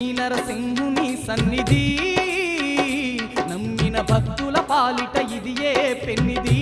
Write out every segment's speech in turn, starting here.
నరసింహుని సన్నిధి నమ్మిన భక్తుల పాలిట ఇదియే పెన్నిది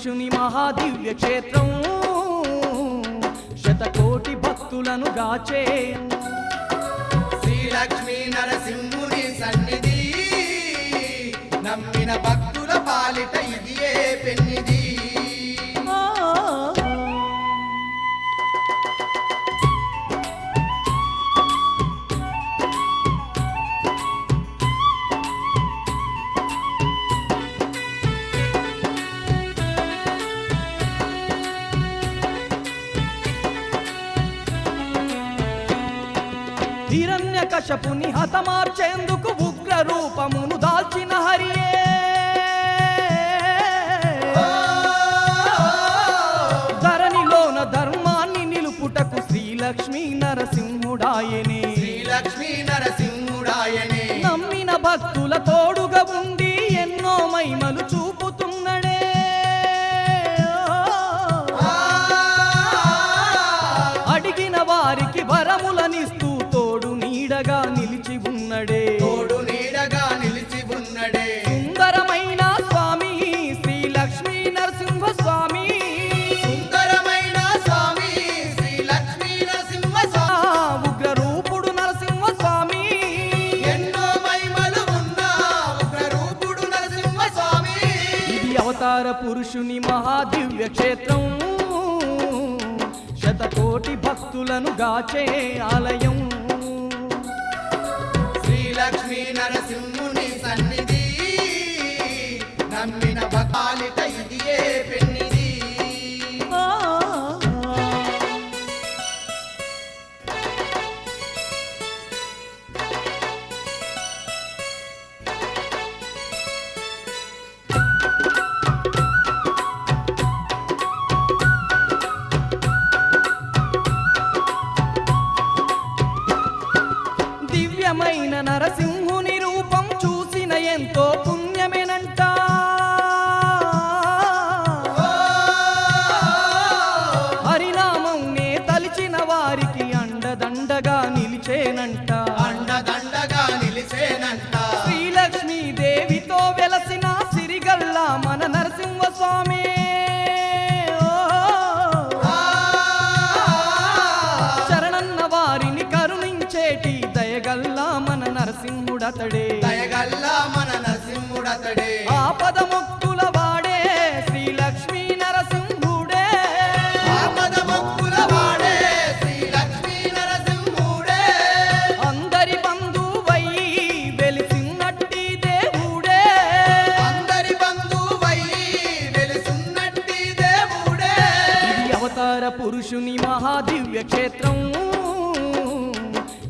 పురుషుని మహాదివ్య క్షేత్రం. శతకోటి భక్తులను గాచే. శ్రీలక్ష్మీ నరసింహుని సన్నిధి. నమ్మిన భక్తుల పాలిట ఇదియే పెన్నిది খতমার চেন্দ্র దివ్యక్షేత్రం శతకోటి భక్తులను గాచే ఆలయం. శ్రీలక్ష్మీ నరసింహుని సన్నిధి నమ్మిన భకాలిక స్వామి. శరణన్న వారిని కరుణించేటి దయగల్లా మన నరసింహుడతడే. దయగల్లా మన నరసింహుడతడే. ఆ పదముక్తి పురుషుని మహాదివ్య క్షేత్రం.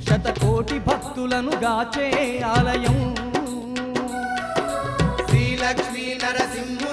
శతకోటి భక్తులను గాచే ఆలయం. శ్రీలక్ష్మీ నరసింహు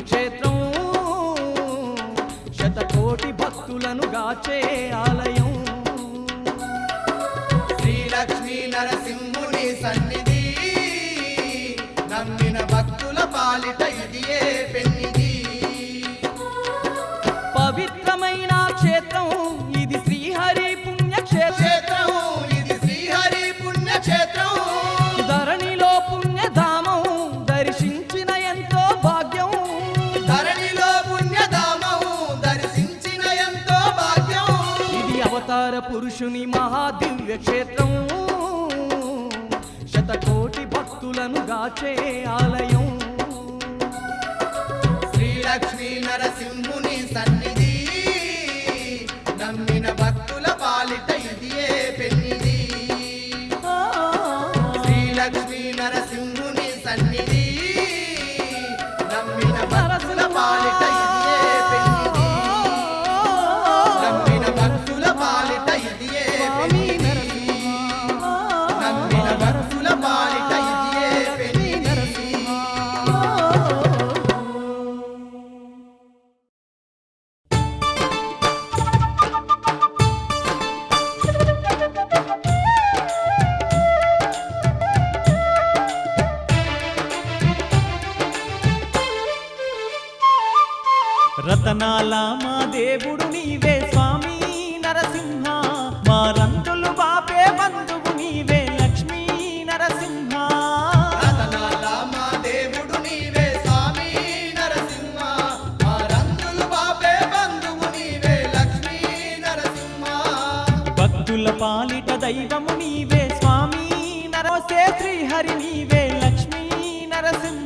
పురుషుని శతకోటి భక్తులను గాచే ఆలయం. శ్రీలక్ష్మీ నరసింహుని సన్నిధి నమ్మిన భక్తుల పాలిట ఇదియే పెళ్ళి అవతార పురుషుని మహాదివ్య క్షేత్రం. శతకోటి భక్తులను గాచే ఆలయం. శ్రీలక్ష్మీ నరసింహుని సన్నిధి రతనాల మా దేవుడు నీవే స్వామి నరసింహ. మా రంగులు బాపే బంధువు నీవే లక్ష్మీ నరసింహ. రతనాల మా దేవుడు నీవే స్వామి నరసింహ. మా రంగులు బాపే బంధువు నీవే లక్ష్మీ నరసింహ. భక్తుల పాలిట దైవము నీవే స్వామి నరసే శ్రీహరి నీవే లక్ష్మీ నరసింహ.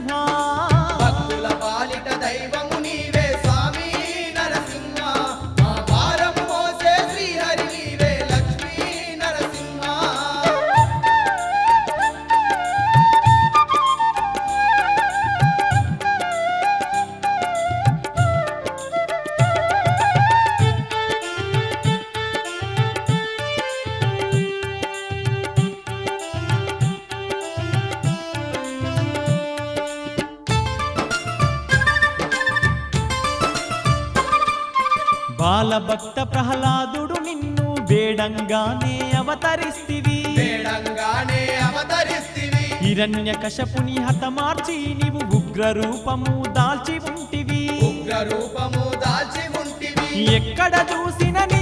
బాలభక్త ప్రహ్లాదుడు నిన్ను వేడంగానే అవతరిస్తివి. వేడంగానే అవతరిస్తివి. హిరణ్య కశపుని హతమార్చి నీవు ఉగ్ర రూపము దాల్చి ఉంటివి. ఉగ్ర రూపము దాల్చి ఉంటివి. ఎక్కడ చూసిన నీ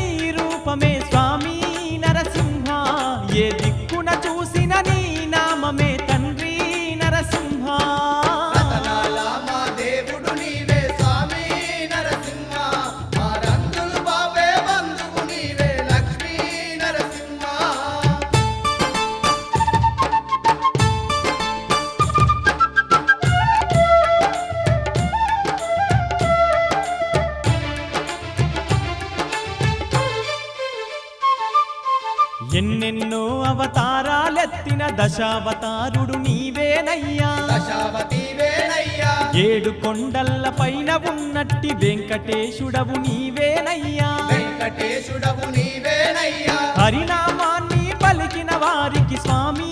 అవతారాలెత్తిన దశావతారుడు నీవేనయ్యా. ఏడు కొండల్ల పైన ఉన్నట్టి వెంకటేశుడవు నీవేనయ్యా. వెంకటేశుడవు నీవేనయ్యా. హరినామాన్ని పలికిన వారికి స్వామి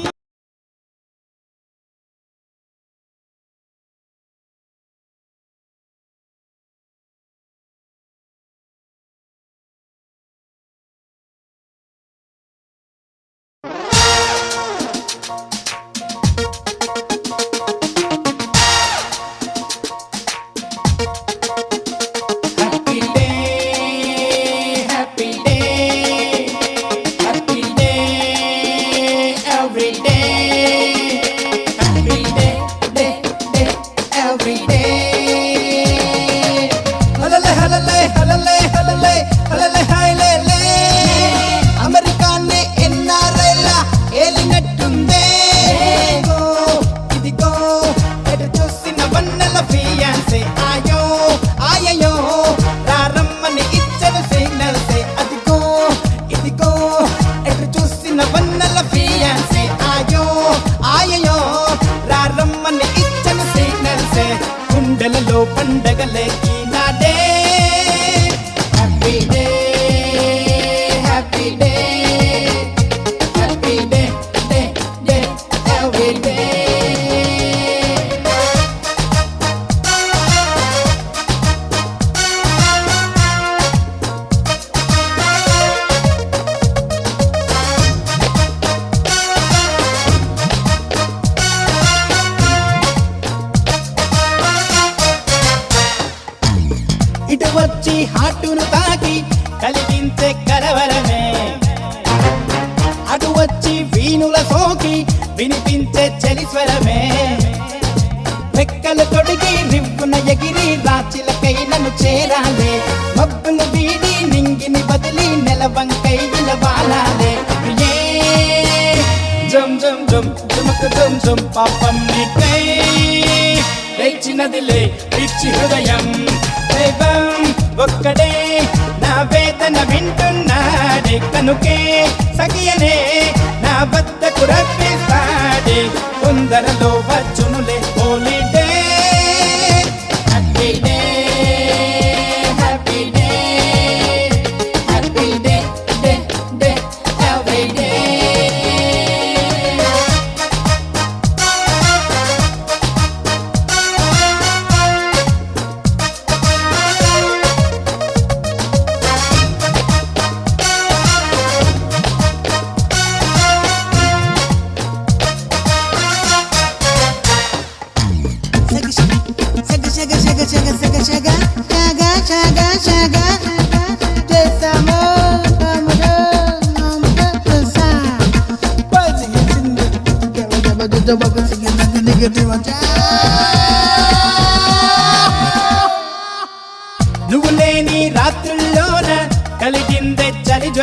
వీణుల సోకి వినిపించే చలిస్వరమే. రెక్కలు తొడిగి నివ్వున ఎగిరి రాచిలకైలను చేరాలే. మబ్బులు వీడి నింగిని బదిలి నెలవంకై విలవాలాలే. జం జం జం జుమకు జం జం పాపం నీకై తెచ్చినదిలే ఇచ్చి హృదయం. దైవం ఒక్కడే నా వేదన వింటున్నాడే కనుకే. సఖియనే నా వద్దకు రప్పిస్తాడే తొందరలో వచ్చును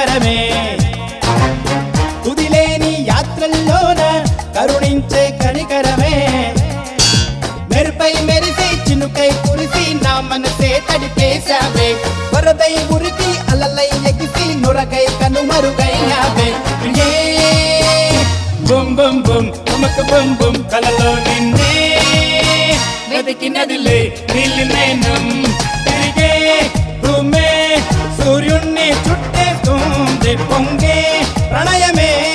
కరమే తుదిలేని యాత్రల్లోన కరుణించే కనికరమే మెరుపై మెరిసే చినుకై కురిసి నా మనసే తడిపేశావే వరదై ఉరికి అలలై ఎగిసి నురగై కనుమరుగైనావే బుమ్ బుమ్ బుమ్ బుమక బుమ్ బుమ్ కలలో నిన్నే వెతికినదిలే నీళ్ళు నేనం తిరిగే భూమే సూర్యుణ్ణి చుట్టే పొంగే ప్రణయమే.